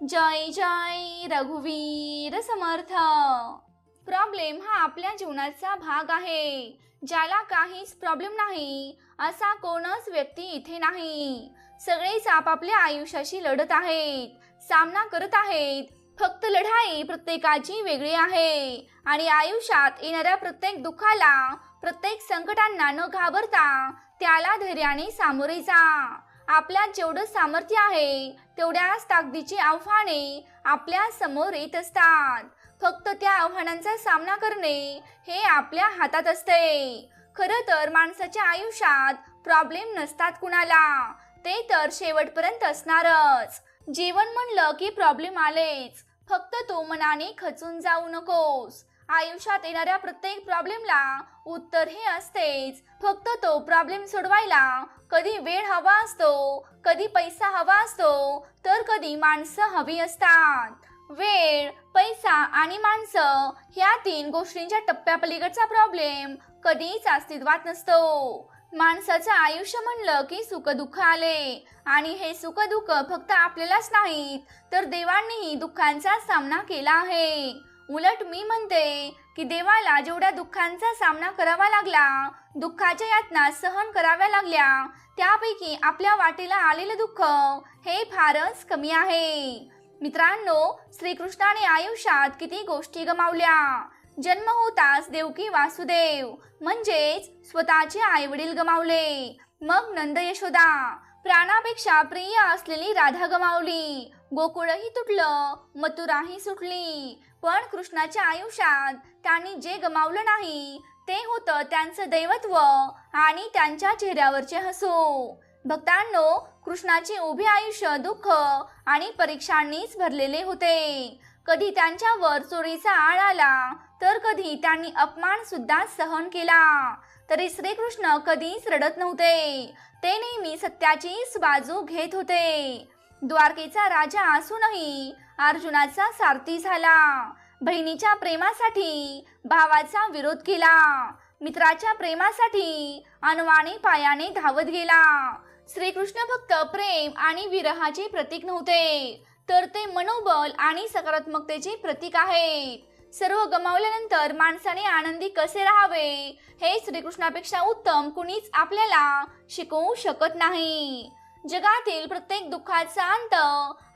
जय जय रघुवीर समर्थ. प्रॉब्लेम हा आपल्या जीवनाचा भाग आहे. ज्याला काहीच प्रॉब्लेम नाही असा कोणच व्यक्ती इथे नाही. सगळेच आपापल्या आयुष्याशी लढत आहेत सामना करत आहेत. फक्त लढाई प्रत्येकाची वेगळी आहे. आणि आयुष्यात येणाऱ्या प्रत्येक दुःखाला प्रत्येक संकटांना न घाबरता त्याला धैर्याने सामोरे जा. आपल्यात जेवढं सामर्थ्य आहे तेवढ्याच ताकदीची आव्हाने आपल्यासमोर येत असतात. फक्त त्या आव्हानांचा सामना करणे हे आपल्या हातात असते. खरं तर माणसाच्या आयुष्यात प्रॉब्लेम नसतात कुणाला. ते तर शेवटपर्यंत असणारच. जीवन म्हणलं की प्रॉब्लेम आलेच. फक्त तू मनाने खचून जाऊ नकोस. आयुष्यात येणाऱ्या प्रत्येक प्रॉब्लेमला उत्तर हे असतेच. फक्त तो प्रॉब्लेम सोडवायला कधी वेळ हवा असतो कधी पैसा हवा असतो तर कधी माणसं हवी असतात. वेळ पैसा आणि माणसं ह्या तीन गोष्टींच्या टप्प्यापलीकडचा प्रॉब्लेम कधीच अस्तित्वात नसतो. माणसाचं आयुष्य म्हणलं की सुखदुःख आले. आणि हे सुखदुःख फक्त आपल्यालाच नाहीत तर देवांनीही दुःखांचा सामना केला आहे. उलट मी म्हणते की देवाला जेवढ्या दुःखांचा सामना करावा लागला दुःखाच्या यातना सहन कराव्या लागल्या त्यापैकी आपल्या वाटेला आलेलं दुःख हे फारच कमी आहे. मित्रांनो श्रीकृष्णाने आयुष्यात किती गोष्टी गमावल्या. जन्म होताच देवकी वासुदेव म्हणजेच स्वतःचे आईवडील गमावले. मग नंद यशोदा प्राणापेक्षा प्रिय असलेली राधा गमावली. गोकुळही तुटलं मथुराही सुटली. पण कृष्णाच्या आयुष्यात त्यांनी जे गमावलं नाही ते होतं त्यांचं दैवत्व आणि त्यांच्या चेहऱ्यावरचे हसू. भक्तांनो कृष्णाचे उभे आयुष्य दुःख आणि परीक्षांनीच भरलेले होते. कधी त्यांच्यावर चोरीचा आळ आला तर कधी त्यांनी अपमान सुद्धा सहन केला. तरी श्रीकृष्ण कधीच रडत नव्हते. ते नेहमी सत्याचीच बाजू घेत होते. द्वारकेचा राजा असूनही अर्जुनाचा सारथी झाला. बहिणीच्या प्रेमासाठी भावाचा विरोध केला. मित्राच्या प्रेमासाठी अनवाने पायाने धावत गेला. श्रीकृष्ण फक्त प्रेम आणि विरहाचे प्रतीक नव्हते. तर ते मनोबल आणि सकारात्मकतेचे प्रतीक आहेत. सर्व गमावल्यानंतर माणसाने आनंदी कसे राहावे हे श्रीकृष्णापेक्षा उत्तम कुणीच आपल्याला शिकवू शकत नाही. जगातील प्रत्येक दुःखाचा अंत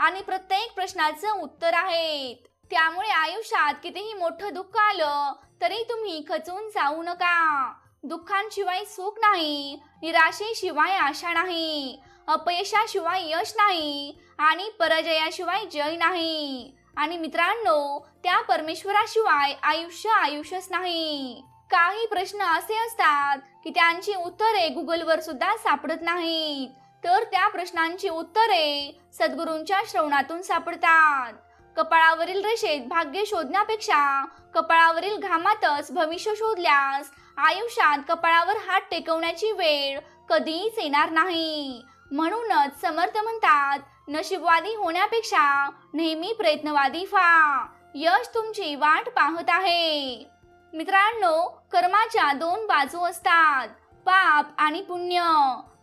आणि प्रत्येक प्रश्नाचं उत्तर आहेत. त्यामुळे आयुष्यात कितीही मोठं दुःख आलं तरी तुम्ही खचून जाऊ नका. दुःखांशिवाय सुख नाही निराशेशिवाय आशा नाही अपयशाशिवाय यश नाही आणि पराजयाशिवाय जय नाही. आणि मित्रांनो त्या परमेश्वराशिवाय आयुष्य आयुष्यच नाही. काही प्रश्न असे असतात की त्यांची उत्तरे गुगलवर सुद्धा सापडत नाहीत. तर त्या प्रश्नांची उत्तरे सद्गुरूंच्या श्रवणातून सापडतात. कपाळावरील रेषेत भाग्य शोधण्यापेक्षा कपाळावरील घामातच भविष्य शोधल्यास आयुष्यात कपाळावर हात टेकवण्याची वेळ कधीच येणार नाही. म्हणूनच समर्थ म्हणतात नशीबवादी होण्यापेक्षा नेहमी प्रयत्नवादी व्हा. यश तुमची वाट पाहत आहे. मित्रांनो कर्माच्या दोन बाजू असतात पाप आणि पुण्य.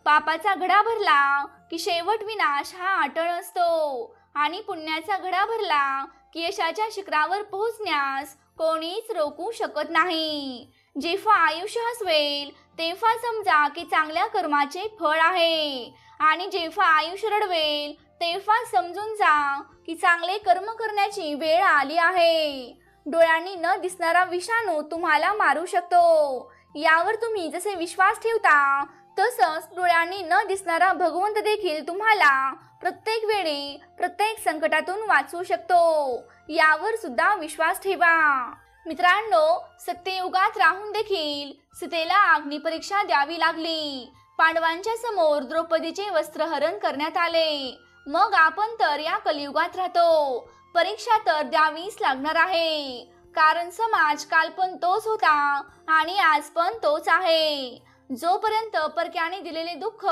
पापाचा घडा भरला की शेवट विनाश हा अटळ असतो. आणि पुण्याचा घडा भरला की यशाच्या शिखरावर पोहोचण्यास कोणीच रोखू शकत नाही. जेव्हा आयुष्य हसवेल तेव्हा समजा की चांगल्या कर्माचे फळ आहे. आणि जेव्हा आयुष्य रडवेल तेव्हा समजून जा की चांगले कर्म करण्याची वेळ आली आहे. डोळ्यांनी न दिसणारा विषाणू तुम्हाला मारू शकतो. यावर तुम्ही जसे विश्वास ठेवता तसंच डोळ्यांनी न दिसणारा भगवंत देखील तुम्हाला प्रत्येक वेळी प्रत्येक संकटातून वाचू शकतो. यावर सुद्धा विश्वास ठेवा. मित्रांनो सत्ययुगात राहून देखील सीतेला अग्निपरीक्षा द्यावी लागली. पांडवांच्या समोर द्रौपदीचे वस्त्रहरण करण्यात आले. मग आपण तर या कलियुगात राहतो. परीक्षा तर द्यावीच लागणार आहे. कारण समाज काल पण तोच होता आणि आज पण तोच आहे. जोपर्यंत परक्याने दिलेले दुःख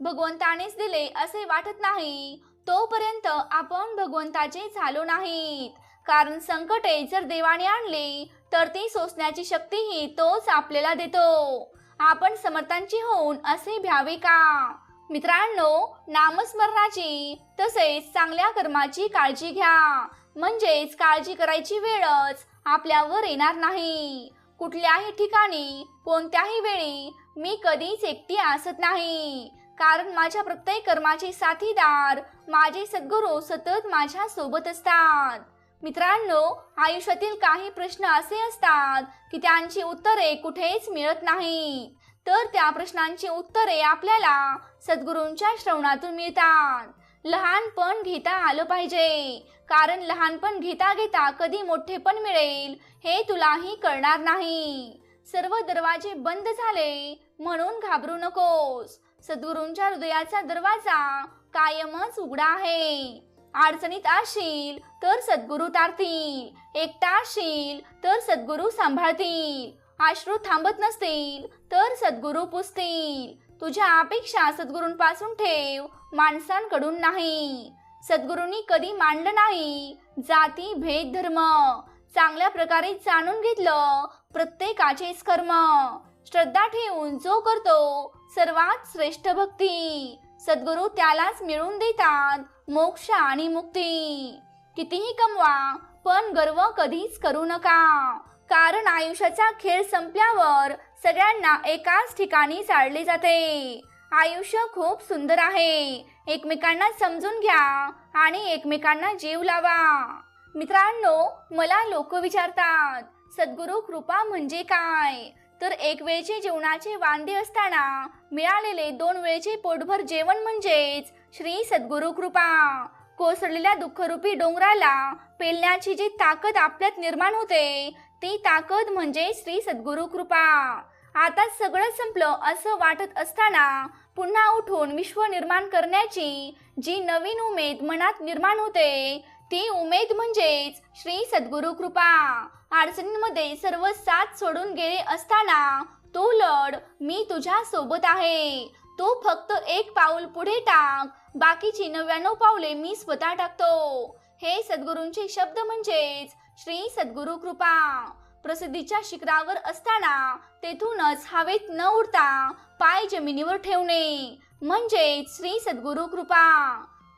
भगवंतानेच दिले असे वाटत नाही तोपर्यंत आपण भगवंताचे झालो नाहीत. कारण संकटे जर देवाने आणली तर ती सोसण्याची शक्तीही तोच आपल्याला देतो. आपण समर्थांची होऊन असे भ्यावे का? मित्रांनो नामस्मरणाची तसेच चांगल्या कर्माची काळजी घ्या. म्हणजेच काळजी करायची वेळच आपल्यावर येणार नाही. कुठल्याही ठिकाणी कोणत्याही वेळी मी कधीच एकटी असत नाही. कारण माझ्या प्रत्येक कर्माचे साथीदार माझे सद्गुरू सतत माझ्या सोबत असतात. मित्रांनो आयुष्यातील काही प्रश्न असे असतात की त्यांची उत्तरे कुठेच मिळत नाही. तर त्या प्रश्नांची उत्तरे आपल्याला सद्गुरूंच्या श्रवणातून मिळतात. लहानपण घेता आलं पाहिजे. कारण लहानपण घेता घेता कधी मोठेपण मिळेल हे तुलाही कळणार नाही. सर्व दरवाजे बंद झाले. म्हणून घाबरू नकोस. सद्गुरूंच्या हृदयाचा दरवाजा कायमच उघडा आहे. अडचणीत असशील तर सद्गुरू तारतील. एकटा असशील तर सद्गुरू सांभाळतील. आश्रू थांबत नसतील तर सद्गुरू पुसतील. तुझ्या अपेक्षा सद्गुरूंपासून ठेव. माणसांकडून नाही. सद्गुरूंनी कधी मांडलं नाही. जाती भेद धर्म. चांगल्या प्रकारे जाणून घेतलं. प्रत्येकाचेच कर्म. श्रद्धा ठेवून जो करतो सर्वात श्रेष्ठ भक्ती. सद्गुरू त्यालाच मिळवून देतात मोक्ष आणि मुक्ती. कितीही कमवा पण गर्व कधीच करू नका. कारण आयुष्याचा खेळ संपल्यावर सगळ्यांना एकाच ठिकाणी चालले जाते. आयुष्य खूप सुंदर आहे. एकमेकांना समजून घ्या आणि एकमेकांना जीव लावा. मित्रांनो मला लोक विचारतात सद्गुरू कृपा म्हणजे काय? तर एक वेळचे जेवणाचे वांदे असताना मिळालेले दोन वेळचे पोटभर जेवण म्हणजेच श्री सद्गुरू कृपा. कोसळलेल्या दुःखरूपी डोंगराला पेलण्याची जी ताकद आपल्यात निर्माण होते ती ताकद म्हणजे श्री सद्गुरू कृपा. आता सगळं संपलं असं वाटत असताना पुन्हा उठून विश्व निर्माण करण्याची जी नवीन उमेद मनात निर्माण होते ती उमेद म्हणजेच श्री सद्गुरू कृपा. अडचणींमध्ये सर्व साथ सोडून गेले असताना तो लढ मी तुझ्या सोबत आहे. तू फक्त एक पाऊल पुढे टाक. बाकीची नव्याण्णव पावले मी स्वतः टाकतो. हे सद्गुरूंचे शब्द म्हणजेच श्री सद्गुरू कृपा. प्रसिद्धीच्या शिखरावर असताना तेथूनच हवेत न उडता पाय जमिनीवर ठेवणे म्हणजेच श्री सद्गुरू कृपा.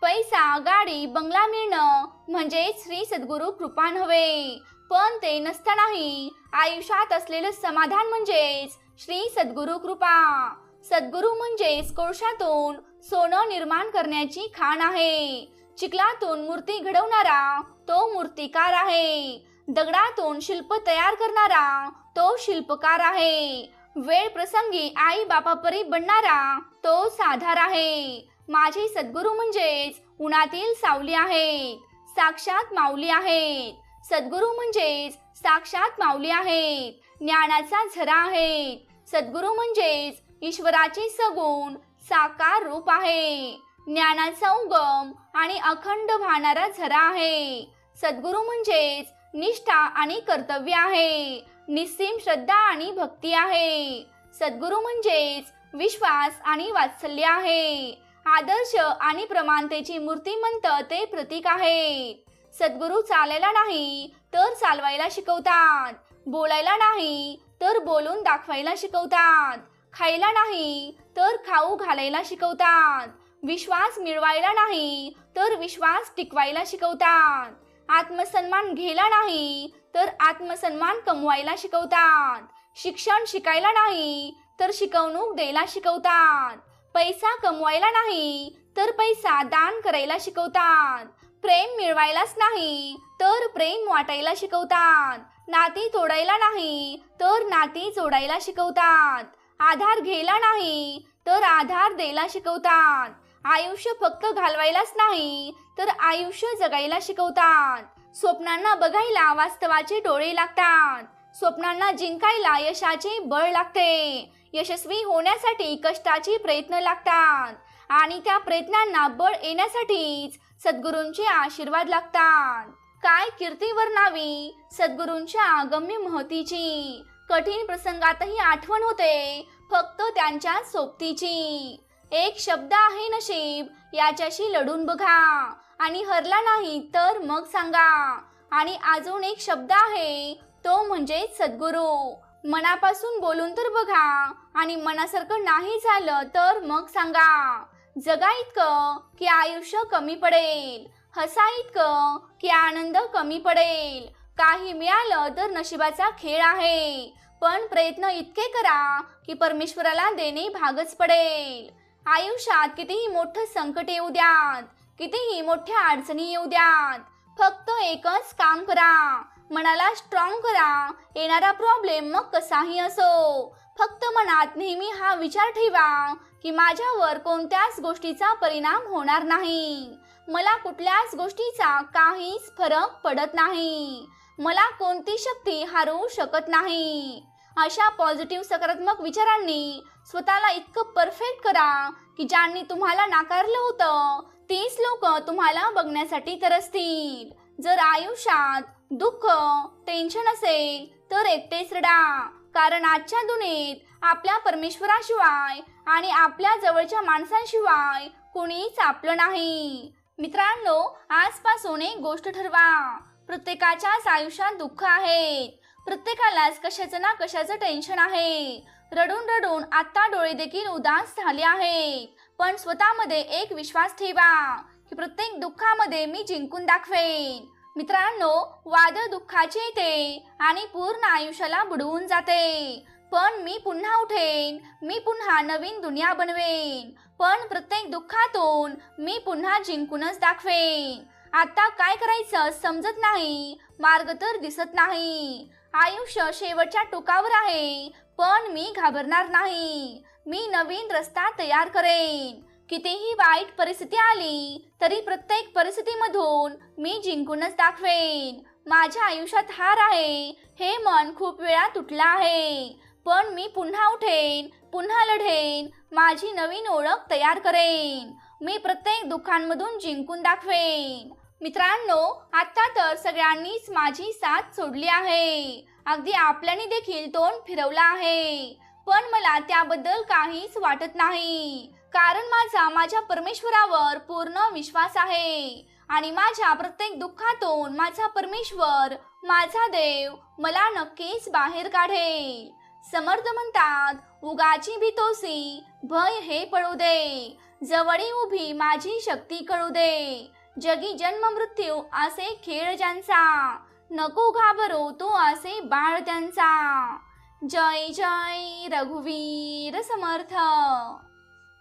पैसा गाडी बंगला मिळणं म्हणजे श्री सद्गुरू कृपा नव्हे पण ते नसतानाही आयुष्यात असलेलं समाधान म्हणजेच श्री सद्गुरू कृपा. सद्गुरू म्हणजेच कोळशातून सोनं निर्माण करण्याची खाण आहे. चिखलातून मूर्ती घडवणारा तो मूर्तिकार आहे. दगडातून शिल्प तयार करणारा तो शिल्पकार आहे. वेळ प्रसंगी आई बापापरी बनणारा तो साधार आहे. माझे सद्गुरू म्हणजेच उन्हातील सावली आहेत. साक्षात माऊली आहेत. सद्गुरू म्हणजेच साक्षात माऊली आहेत. ज्ञानाचा झरा आहेत. सद्गुरू म्हणजेच ईश्वराचे सगुण साकार रूप आहे. ज्ञानाचा उगम आणि अखंड वाहणारा झरा आहे. सद्गुरू म्हणजेच निष्ठा आणि कर्तव्य आहे. निस्सीम श्रद्धा आणि भक्ती आहे. सद्गुरू म्हणजेच विश्वास आणि वात्सल्य आहे. आदर्श आणि प्रमाणतेची मूर्तिमंत ते प्रतीक आहे सद्गुरू चालायला नाही तर चालवायला शिकवतात. बोलायला नाही तर बोलून दाखवायला शिकवतात. खायला नाही तर खाऊ घालायला शिकवतात. विश्वास मिळवायला नाही तर विश्वास टिकवायला शिकवतात. आत्मसन्मान घ्यायला नाही तर आत्मसन्मान कमवायला शिकवतात. शिक्षण शिकायला नाही तर शिकवणूक द्यायला शिकवतात. पैसा कमवायला नाही तर पैसा दान करायला शिकवतात. प्रेम मिळवायलाच नाही तर प्रेम वाटायला शिकवतात. नाती तोडायला नाही तर नाती जोडायला शिकवतात. आधार घ्यायला नाही तर आधार द्यायला शिकवतात. आयुष्य फक्त घालवायलाच नाही तर आयुष्य जगायला शिकवतात. स्वप्नांना बघायला वास्तवाचे डोळे लागतात. स्वप्नांना जिंकायला यशाचे बळ लागते. यशस्वी होण्यासाठी कष्टाचे प्रयत्न लागतात आणि त्या प्रयत्नांना बळ येण्यासाठीच सद्गुरूंचे आशीर्वाद लागतात. काय कीर्तीवर नावी सद्गुरूंच्या गम्य महतीची. कठीण प्रसंगातही आठवण होते फक्त त्यांच्या सोबतीची. एक शब्द आहे नशीब याच्याशी लढून बघा. आणि हरला नाही तर मग सांगा. आणि अजून एक शब्द आहे तो म्हणजे सद्गुरू. मनापासून बोलून तर बघा. आणि मनासारखं नाही झालं तर मग सांगा. जगा इतकं की आयुष्य कमी पडेल. हसा इतकं की आनंद कमी पडेल. काही मिळालं तर नशिबाचा खेळ आहे. पण प्रयत्न इतके करा की परमेश्वराला देणे भागच पडेल. आयुष्यात कितीही मोठं संकट येऊ द्यात कितीही मोठ्या अडचणी येऊ द्यात फक्त एकच काम करा. मनाला स्ट्रॉंग करा. येणारा प्रॉब्लेम मग कसाही असो. फक्त मनात नेहमी हा विचार ठेवा की माझ्यावर कोणत्याच गोष्टीचा परिणाम होणार नाही. मला कुठल्याच गोष्टीचा काहीच फरक पडत नाही. मला कोणती शक्ती हरवू शकत नाही. अशा पॉझिटिव्ह सकारात्मक विचारांनी स्वतःला इतकं परफेक्ट करा की ज्यांनी तुम्हाला नाकारलं होतं तीच लोक तुम्हाला बघण्यासाठी तरसतील. जर आयुष्यात दुःख टेन्शन असेल तर एकटेच रडा. कारण आजच्या दुनियेत आपल्या परमेश्वराशिवाय आणि आपल्या जवळच्या माणसांशिवाय कोणीच आपलं नाही. मित्रांनो आजपासून एक गोष्ट ठरवा. प्रत्येकाच्याच आयुष्यात दुःख आहेत. प्रत्येकालाच कशाचं ना कशाचं टेन्शन आहे. रडून रडून आता डोळे देखील उदास झाले आहेत. पण स्वतःमध्ये एक विश्वास ठेवा की प्रत्येक दुःखामध्ये मी जिंकून दाखवेन. मित्रांनो वादळ दुःखाचे येते आणि पूर्ण आयुष्याला बुडवून जाते. पण मी पुन्हा उठेन मी पुन्हा नवीन दुनिया बनवेन. पण प्रत्येक दुःखातून मी पुन्हा जिंकूनच दाखवेन. आता काय करायचं समजत नाही मार्ग तर दिसत नाही. आयुष्य शेवटच्या टोकावर आहे पण मी घाबरणार नाही. मी नवीन रस्ता तयार करेन. कितीही वाईट परिस्थिती आली तरी प्रत्येक परिस्थितीमधून मी जिंकूनच दाखवेन. माझ्या आयुष्यात हार आहे हे मन खूप वेळा तुटलं आहे. पण मी पुन्हा उठेन पुन्हा लढेन माझी नवीन ओळख तयार करेन. मी प्रत्येक दुःखांमधून जिंकून दाखवेन. मित्रांनो आता तर सगळ्यांनीच माझी साथ सोडली आहे. अगदी आपल्याने देखील तोंड फिरवलं आहे. पण मला त्याबद्दल काहीच वाटत नाही. कारण माझा माझ्या परमेश्वरावर पूर्ण विश्वास आहे. आणि माझ्या प्रत्येक दुःखातून माझा परमेश्वर माझा देव मला नक्कीच बाहेर काढेल. समर्थ म्हणतात उगाची भीतोसी भय हे पळू दे. जवळी उभी माझी शक्ती कळू दे. जगी जन्म मृत्यू असे खेळ ज्यांचा. नको घाबरू तो असे बाळ त्यांचा. जय जय रघुवीर समर्थ.